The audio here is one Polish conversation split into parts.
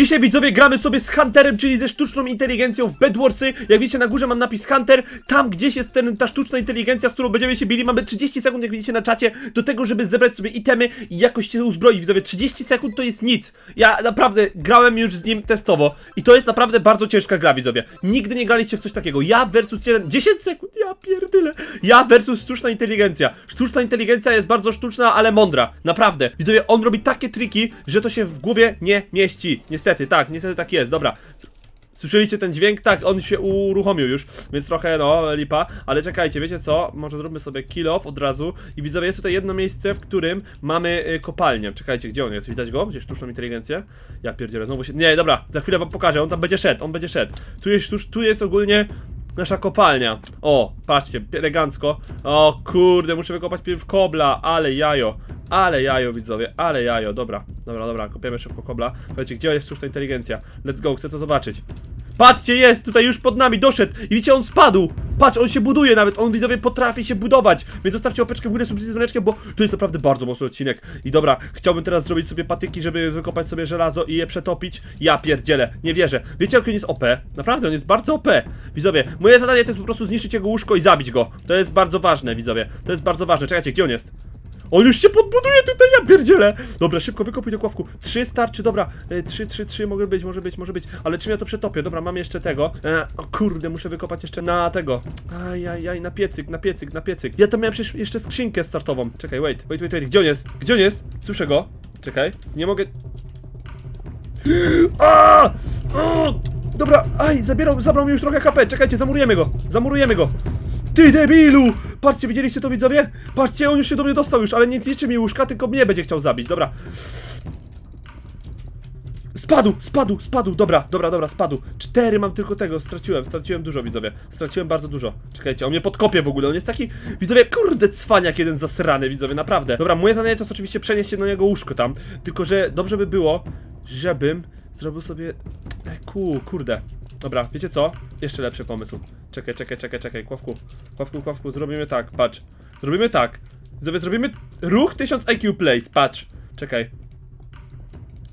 Dzisiaj widzowie gramy sobie z Hunterem, czyli ze sztuczną inteligencją w Bedwarsy. Jak widzicie na górze mam napis Hunter. Tam gdzieś jest ten, ta sztuczna inteligencja, z którą będziemy się bili. Mamy 30 sekund, jak widzicie na czacie, do tego, żeby zebrać sobie itemy i jakoś się uzbroić. Widzowie, 30 sekund to jest nic. Ja naprawdę grałem już z nim testowo i to jest naprawdę bardzo ciężka gra, widzowie. Nigdy nie graliście w coś takiego. Ja versus 1, 10 sekund, ja pierdyle. Ja versus sztuczna inteligencja. Sztuczna inteligencja jest bardzo sztuczna, ale mądra. Naprawdę. Widzowie, on robi takie triki, że to się w głowie nie mieści. Niestety, tak, niestety tak jest. Dobra. Słyszeliście ten dźwięk? Tak, on się uruchomił już, więc trochę, no, lipa. Ale czekajcie, wiecie co? Może zróbmy sobie kill off od razu. I widzowie, jest tutaj jedno miejsce, w którym mamy y, kopalnię. Czekajcie, gdzie on jest? Widać go? Gdzieś sztuczną inteligencję? Ja pierdzielę, znowu się... Nie, dobra, za chwilę wam pokażę, on tam będzie szedł, on będzie szedł. Tu jest, tu jest ogólnie nasza kopalnia. O, patrzcie, elegancko. O kurde, muszę wykopać pierw kobla, ale jajo. Ale jajo, widzowie, ale jajo, dobra. Dobra, dobra, kopiemy szybko kobla. Powiedzcie, gdzie jest sztuczna inteligencja? Let's go, chcę to zobaczyć. Patrzcie, jest tutaj już pod nami, doszedł i widzicie, on spadł. Patrz, on się buduje nawet, on widzowie potrafi się budować. Więc zostawcie opeczkę w górę, subskrypcję z dzwoneczkiem, bo to jest naprawdę bardzo mocny odcinek. I dobra, chciałbym teraz zrobić sobie patyki, żeby wykopać sobie żelazo i je przetopić. Ja pierdzielę, nie wierzę. Wiecie, jak on jest OP? Naprawdę, on jest bardzo OP. Widzowie, moje zadanie to jest po prostu zniszczyć jego łóżko i zabić go. To jest bardzo ważne, widzowie. To jest bardzo ważne. Czekajcie, gdzie on jest? On już się podbuduje tutaj, ja pierdzielę! Dobra, szybko wykopuj do kławku. Trzy starczy, dobra. E, Trzy, trzy, trzy, może być, może być, może być. Ale czym ja to przetopię? Dobra, mam jeszcze tego. E, o kurde, muszę wykopać jeszcze na tego. Ajajaj, na piecyk, na piecyk, na piecyk. Ja tam miałem przecież jeszcze skrzynkę startową. Czekaj, wait, wait, wait, wait. Gdzie on jest? Gdzie on jest? Słyszę go. Czekaj, nie mogę... A! Dobra, aj, zabierał, zabrał mi już trochę HP. Czekajcie, zamurujemy go. Zamurujemy go. Ty debilu! Patrzcie, widzieliście to widzowie? Patrzcie, on już się do mnie dostał już, ale nie zniszczy mi łóżka, tylko mnie będzie chciał zabić. Dobra. Spadł, spadł, spadł, dobra, dobra, dobra, spadł. Cztery mam tylko tego, straciłem, straciłem dużo, widzowie. Straciłem bardzo dużo. Czekajcie, on mnie podkopie w ogóle, on jest taki, widzowie, kurde, cwaniak jeden zasrany, widzowie, naprawdę. Dobra, moje zadanie to jest oczywiście przenieść się na jego łóżko tam, tylko że dobrze by było, żebym zrobił sobie... E, ku, kurde. Dobra, wiecie co? Jeszcze lepszy pomysł. Czekaj, czekaj, czekaj, czekaj, kławku. Kławku, kławku, zrobimy tak, patrz. Zrobimy tak. Widzowie, zrobimy ruch 1000 IQ place, patrz. Czekaj.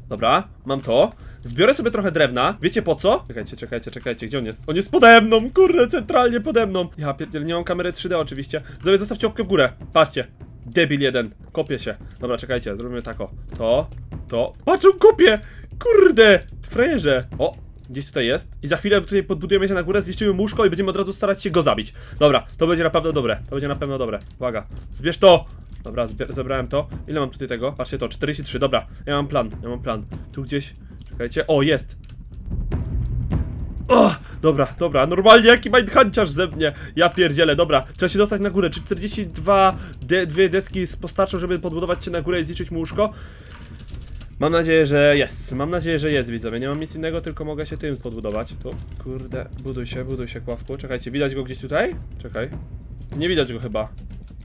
Dobra, mam to. Zbiorę sobie trochę drewna. Wiecie po co? Czekajcie, czekajcie, czekajcie, gdzie on jest? On jest pode mną, kurde, centralnie pode mną. Ja pierdzielę, nie mam kamery 3D oczywiście. Widzowie, zostawcie łapkę w górę. Patrzcie. Debil jeden. Kopię się. Dobra, czekajcie, zrobimy tak o. To, to. Patrz, on kopie! Kurde! Frajerze. O, gdzieś tutaj jest. I za chwilę tutaj podbudujemy się na górę, zniszczymy mu łóżko i będziemy od razu starać się go zabić. Dobra, to będzie naprawdę dobre. To będzie na pewno dobre. Uwaga. Zbierz to! Dobra, zebrałem to. Ile mam tutaj tego? Patrzcie to, 43, dobra. Ja mam plan, ja mam plan. Tu gdzieś. Czekajcie. O, jest! O, dobra, dobra, normalnie jaki mindhunciarz ze mnie. Ja pierdzielę, dobra. Trzeba się dostać na górę. Czy 42 de dwie deski postarczą, żeby podbudować się na górę i zniszczyć mu łóżko? Mam nadzieję, że jest. Mam nadzieję, że jest, widzowie. Nie mam nic innego, tylko mogę się tym podbudować. Tu, kurde, buduj się, buduj się, kławku. Czekajcie, widać go gdzieś tutaj? Czekaj. Nie widać go chyba.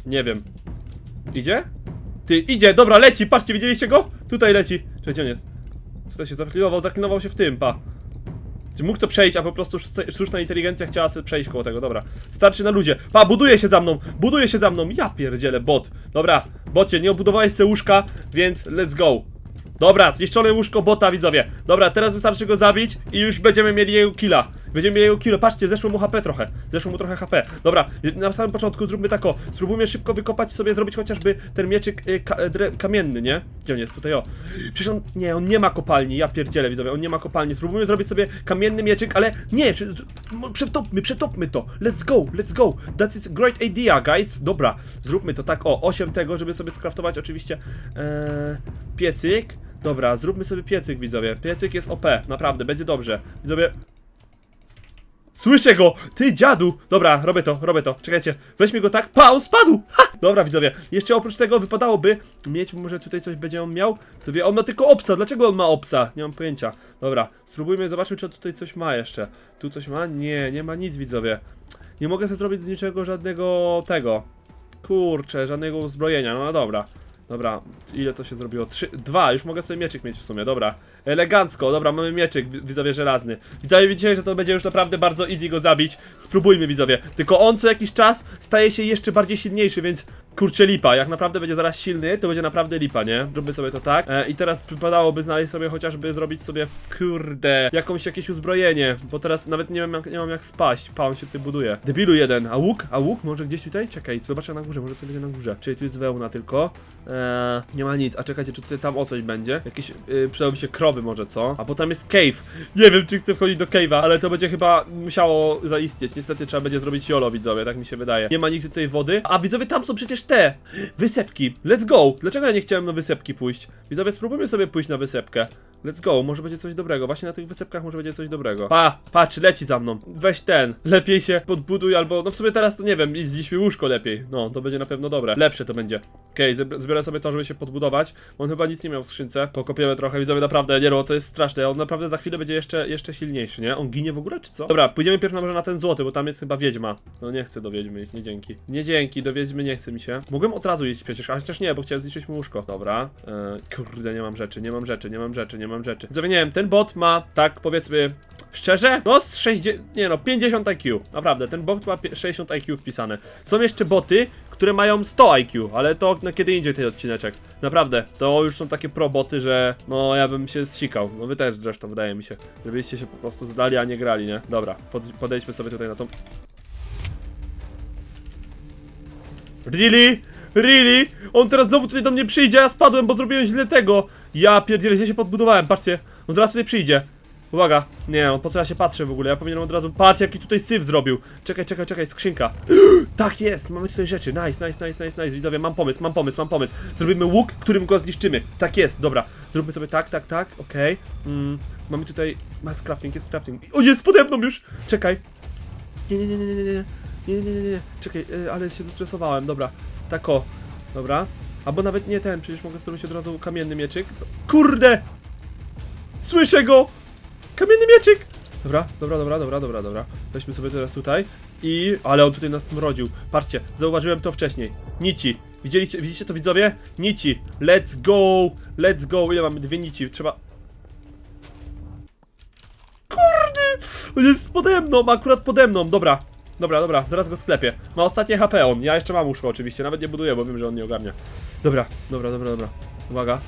Nie wiem. Idzie? Ty, idzie, dobra, leci, patrzcie, widzieliście go? Tutaj leci. Gdzie on jest? Tutaj się zaklinował, zaklinował się w tym, pa. Czy mógł to przejść, a po prostu sztuczna inteligencja chciała sobie przejść koło tego, dobra. Starczy na ludzie. Pa, buduje się za mną, buduje się za mną. Ja pierdzielę, bot. Dobra, bocie, nie obudowałeś se łóżka, więc let's go. Dobra, zniszczone łóżko bota, widzowie. Dobra, teraz wystarczy go zabić i już będziemy mieli jego killa. Będziemy mieli jego killa. Patrzcie, zeszło mu HP trochę. Zeszło mu trochę HP. Dobra, na samym początku zróbmy tak o. Spróbujmy szybko wykopać sobie, zrobić chociażby ten mieczyk y, ka, dre, kamienny, nie? Gdzie on jest? Tutaj o. Przecież on, nie, on nie ma kopalni. Ja pierdzielę, widzowie, on nie ma kopalni. Spróbujmy zrobić sobie kamienny mieczyk, ale nie, przetopmy, przetopmy to. Let's go, let's go. That is great idea, guys. Dobra, zróbmy to tak o. 8 tego, żeby sobie skraftować oczywiście e, piecyk. Dobra, zróbmy sobie piecyk, widzowie. Piecyk jest OP, naprawdę, będzie dobrze. Widzowie. Słyszę go! Ty dziadu! Dobra, robię to, robię to. Czekajcie, weźmy go tak. Pa, on spadł! Ha! Dobra, widzowie. Jeszcze oprócz tego wypadałoby mieć, może tutaj coś będzie on miał. To wie, on ma tylko opsa. Dlaczego on ma opsa? Nie mam pojęcia. Dobra, spróbujmy, zobaczmy, czy on tutaj coś ma jeszcze. Tu coś ma? Nie, nie ma nic, widzowie. Nie mogę sobie zrobić z niczego żadnego tego. Kurczę, żadnego uzbrojenia. No dobra. Dobra, ile to się zrobiło? Trzy, dwa, już mogę sobie mieczyk mieć w sumie, dobra. Elegancko, dobra, mamy mieczyk, wi- widzowie żelazny. Widzowie, widzicie, że to będzie już naprawdę bardzo easy go zabić. Spróbujmy, widzowie. Tylko on co jakiś czas staje się jeszcze bardziej silniejszy, więc Kurczę lipa, jak naprawdę będzie zaraz silny, to będzie naprawdę lipa, nie? Zróbmy sobie to tak. E, I teraz przypadałoby znaleźć sobie chociażby zrobić sobie, kurde, jakąś jakieś uzbrojenie, bo teraz nawet nie wiem jak, nie mam jak spaść. Pa, on się tutaj buduje. Debilu jeden, a łuk? A łuk? Może gdzieś tutaj? Czekaj, zobaczę na górze, może to będzie na górze. Czyli tu jest wełna tylko. E, nie ma nic, a czekajcie, czy tutaj tam o coś będzie? Jakieś, y, się krowy może, co? A potem jest cave. Nie wiem, czy chcę wchodzić do cave'a, ale to będzie chyba musiało zaistnieć. Niestety trzeba będzie zrobić jolo, widzowie, tak mi się wydaje. Nie ma nigdzie tutaj wody. A widzowie, tam są przecież te wysepki. Let's go! Dlaczego ja nie chciałem na wysepki pójść? Widzowie, spróbujmy sobie pójść na wysepkę. Let's go, może będzie coś dobrego. Właśnie na tych wysepkach może będzie coś dobrego. Pa, patrz, leci za mną. Weź ten. Lepiej się podbuduj, albo no w sumie teraz to nie wiem, zliśmy łóżko lepiej. No, to będzie na pewno dobre. Lepsze to będzie. Okej, okay, zbiorę sobie to, żeby się podbudować. On chyba nic nie miał w skrzynce. Pokopiemy trochę, widzowie, naprawdę, nie no, to jest straszne. On naprawdę za chwilę będzie jeszcze, jeszcze silniejszy, nie? On ginie w ogóle, czy co? Dobra, pójdziemy pierw na może na ten złoty, bo tam jest chyba wiedźma. No nie chcę do wiedźmy iść, nie dzięki. Nie dzięki, do wiedźmy nie chce mi się. Mogłem od razu iść przecież, a chociaż nie, bo chciałem zniszczyć łóżko. Dobra. E, kurde, nie mam rzeczy, nie mam rzeczy, nie mam rzeczy, nie mam rzeczy. Widzowie, nie wiem, ten bot ma, tak powiedzmy, Szczerze? No z 60, nie no, 50 IQ. Naprawdę, ten bot ma pie- 60 IQ wpisane. Są jeszcze boty, które mają 100 IQ, ale to na kiedy indziej ten odcineczek. Naprawdę, to już są takie pro boty, że no ja bym się zsikał. No wy też zresztą, wydaje mi się. Żebyście się po prostu zdali, a nie grali, nie? Dobra, pod, podejdźmy sobie tutaj na tą... Really? Really? On teraz znowu tutaj do mnie przyjdzie, ja spadłem, bo zrobiłem źle tego. Ja pierdzielę, się podbudowałem, patrzcie. On teraz tutaj przyjdzie. Uwaga, nie, on po co ja się patrzę w ogóle, ja powinienem od razu... Patrz, jaki tutaj syf zrobił. Czekaj, czekaj, czekaj, skrzynka. tak jest, mamy tutaj rzeczy, nice, nice, nice, nice, nice. Widzowie, mam pomysł, mam pomysł, mam pomysł. Zrobimy łuk, którym go zniszczymy. Tak jest, dobra. Zróbmy sobie tak, tak, tak, okej. Okay. Mm, mamy tutaj... Jest crafting, jest crafting. O, jest pode mną już! Czekaj. Nie, nie, nie, nie, nie, nie. Nie, nie, nie, nie, czekaj, e, ale się zestresowałem, dobra. Tak o. Dobra. Albo nawet nie ten, przecież mogę zrobić od razu kamienny mieczyk. Kurde! Słyszę go! Kamienny mieczyk! Dobra, dobra, dobra, dobra, dobra, dobra. Weźmy sobie teraz tutaj. I... Ale on tutaj nas smrodził. Patrzcie, zauważyłem to wcześniej. Nici. Widzieliście, widzicie to widzowie? Nici. Let's go! Let's go! Ile mamy? Dwie nici. Trzeba... Kurde! On jest pode mną, akurat pode mną. Dobra. Dobra, dobra, zaraz go sklepię. Ma ostatnie HP on. Ja jeszcze mam łóżko oczywiście, nawet nie buduję, bo wiem, że on nie ogarnia. Dobra, dobra, dobra, dobra. Uwaga,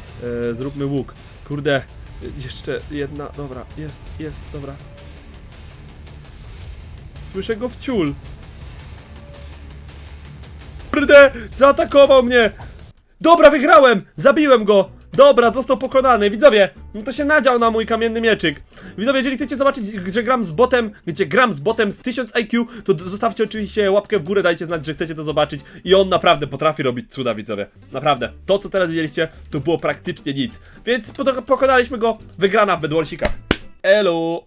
e, zróbmy łuk. Kurde, jeszcze jedna, dobra, jest, jest, dobra. Słyszę go w ciul. Zaatakował mnie! Dobra, wygrałem! Zabiłem go! Dobra, został pokonany. Widzowie, no to się nadział na mój kamienny mieczyk. Widzowie, jeżeli chcecie zobaczyć, że gram z botem, gdzie gram z botem z 1000 IQ, to zostawcie oczywiście łapkę w górę, dajcie znać, że chcecie to zobaczyć. I on naprawdę potrafi robić cuda, widzowie. Naprawdę. To, co teraz widzieliście, to było praktycznie nic. Więc pokonaliśmy go. Wygrana w Bedwarsika. Elo!